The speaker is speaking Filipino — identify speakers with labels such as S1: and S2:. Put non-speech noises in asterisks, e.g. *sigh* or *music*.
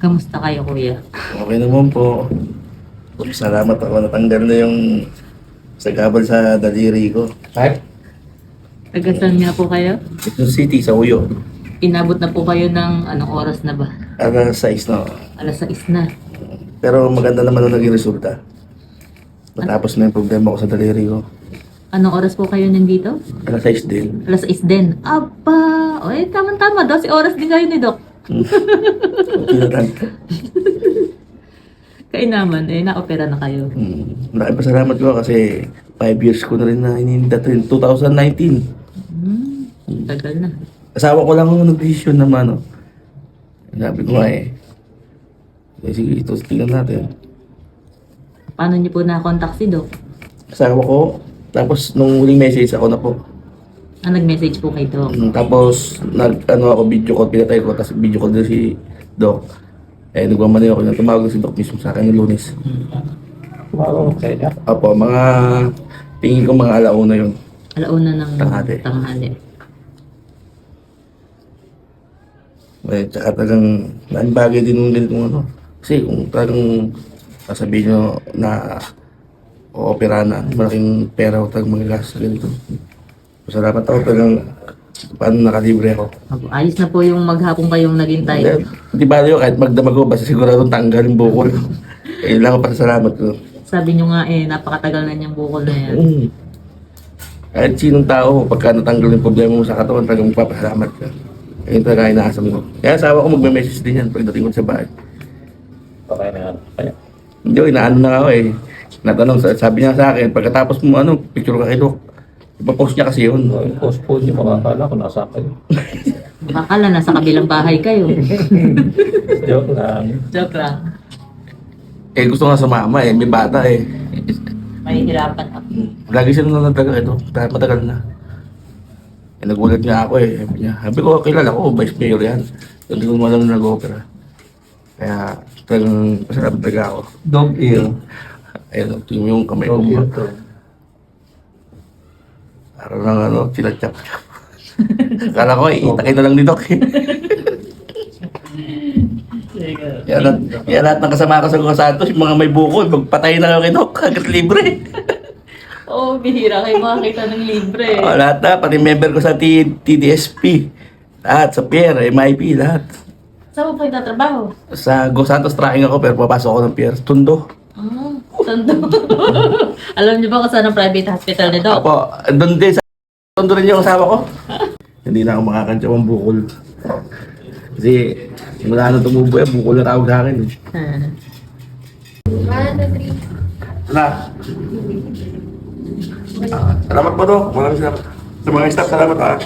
S1: Kamusta kayo, kuya?
S2: Okay naman po. Salamat ako natanggal na yung sagabal sa daliri ko.
S3: Ay,
S1: Tagasan nga po kayo?
S2: Ito City sa Uyo.
S1: Inabot na po kayo ng anong oras na ba?
S2: Alas 6 na.
S1: Alas 6 na.
S2: Pero maganda naman ang naging resulta. Matapos na yung problema ko sa daliri ko.
S1: Anong oras po kayo nandito?
S2: Alas 6 din.
S1: Alas 6 din. Aba! O, eh, tama-tama. 12 oras din kayo ni Doc. *laughs*
S2: Okay na lang.
S1: Kayo naman, eh, na-opera na kayo.
S2: Hmm. Maraming pasalamat ko kasi 5 years ko na rin na ininda to in 2019.
S1: Hmm, tagal na.
S2: Asawa ko lang ang nag-decision naman. No? Sabi ko nga eh. eh sige, ito tingnan natin.
S1: Paano niyo po na-contact si Doc?
S2: Asawa ko. Tapos nung huling message ako na po.
S1: Ah, nag-message po kay Doc.
S2: Mm, Tapos, nag, ano ako, video call, pinatay ko, tapos video call din si Doc. Eh, nagmamaniw ako na tumawag si Doc mismo sa akin ng lunes.
S3: wow, okay.
S2: Apo, mga, tingin ko mga alauna yun.
S1: Alauna ng
S2: Tanghali.
S1: tanghali.
S2: Eh, tsaka talagang, laking bagay din yung ganitong ano. Kasi kung talagang sasabihin nyo na o-opera na, malaking pera ko talagang magagastos sa ganito. Masalamat ako talagang paano nakalibre ako.
S1: Abo, Ayos na po yung maghapon kayong naghintay.
S2: Hindi, Di ba yun, kahit magdamag ko, basta siguradong tanggal yung bukol. *laughs* eh, yun lang ang pasasalamat ko.
S1: Sabi niyo nga eh, napakatagal na niyang bukol na yan.
S2: Mm. Kahit sinong tao, pagka natanggal yung problema mo sa katawan, talagang magpapasalamat ka. Ayun talaga inaasam ko. Kaya asawa ko magme-message din yan pagdating ko sa bahay.
S3: Okay na yan. Kaya,
S2: Hindi, inaano na ako eh. Natanong, sa- sabi niya sa akin, pagkatapos mo ano, picture ka kay Doc. Ipapost niya kasi yun.
S3: yung post po niyo, makakala ko nasa akin.
S1: Akala nasa kabilang bahay kayo. *laughs*
S3: Joke lang.
S1: Joke lang.
S2: Eh, gusto nga sumama eh, may bata eh.
S1: May hirapan ako.
S2: Lagi siya nung natagal ito, dahil matagal na. Eh, nagulat nga ako eh. Sabi niya, sabi ko, kilala ko, vice mayor yan. Hindi ko malam na nag-opera. Kaya talagang masarap talaga ako.
S3: Dog ear.
S2: Ayun, tingin yung kamay ko.
S3: Dog ear to.
S2: Parang lang ano, sinatsak. *laughs* Kala ko, itakay na lang ni Doc eh. Kaya lahat, kaya lahat ng kasama ko sa Mga Santos, yung mga may bukol, magpatay na lang kay Doc, *laughs* agad libre.
S1: Oo, oh, bihira kayo makakita ng libre. *laughs*
S2: Oh, lahat na, pati member ko sa T- TDSP. Lahat, sa Pierre, MIP, lahat.
S1: Saan mo po nagtatrabaho?
S2: Sa Go Santos tracking ako, pero papasok ako ng Pierre. Tundo.
S1: Tondo. *laughs* Alam niyo ba kung saan ang private hospital ni Doc?
S2: Apo, doon din sa Tundo rin yung asawa ko. *laughs* Hindi na ako makakantsa ng bukol. Kasi, mula nung tumubo yan, bukol na tawag sa akin. Eh.
S1: Ah.
S2: Wala. Ah, salamat po, Doc. Maraming salamat. Sa mga staff, salamat ah.